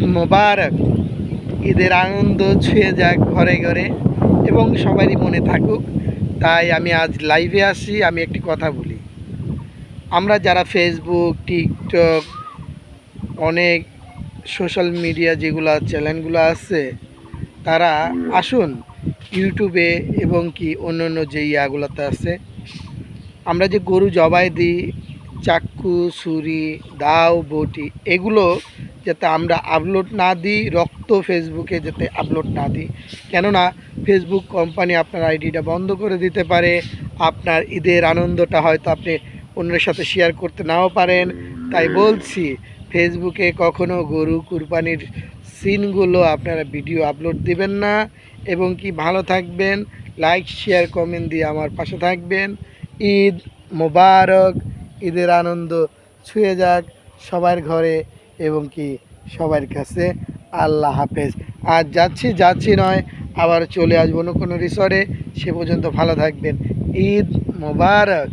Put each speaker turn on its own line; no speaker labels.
ঈদ মোবারক। ঈদের আনন্দ ছুঁয়ে যাক ঘরে ঘরে এবং সবারই মনে থাকুক। তাই আমি আজ লাইভে আসি, আমি একটি কথা বলি। আমরা যারা ফেসবুক টিকটক অনেক সোশ্যাল মিডিয়া যেগুলো চ্যানেলগুলো আছে, তারা আসুন ইউটিউবে এবং কি অন্য অন্য যে ইয়াগুলোতে আছে, আমরা যে গরু জবাই দিই চাক্কু ছুরি, দাও, বটি, এগুলো যাতে আমরা আপলোড না দিই, রক্ত ফেসবুকে যাতে আপলোড না দিই। কেননা ফেসবুক কোম্পানি আপনার আইডিটা বন্ধ করে দিতে পারে, আপনার ঈদের আনন্দটা হয়তো আপনি অন্যের সাথে শেয়ার করতে নাও পারেন। তাই বলছি ফেসবুকে কখনো গরু কুরবানির সিনগুলো আপনারা ভিডিও আপলোড দিবেন না এবং কি ভালো থাকবেন? লাইক শেয়ার কমেন্ট দিয়ে আমার পাশে থাকবেন। ঈদ মোবারক, ঈদের আনন্দ ছুঁয়ে যাক সবার ঘরে। এবং কি সবার কাছে আল্লাহ হাফেজ। আর যাচ্ছি যাচ্ছি নয়, আবার চলে আসব কোনো রিসর্টে সে পর্যন্ত ভালো থাকবেন। ঈদ মোবারক।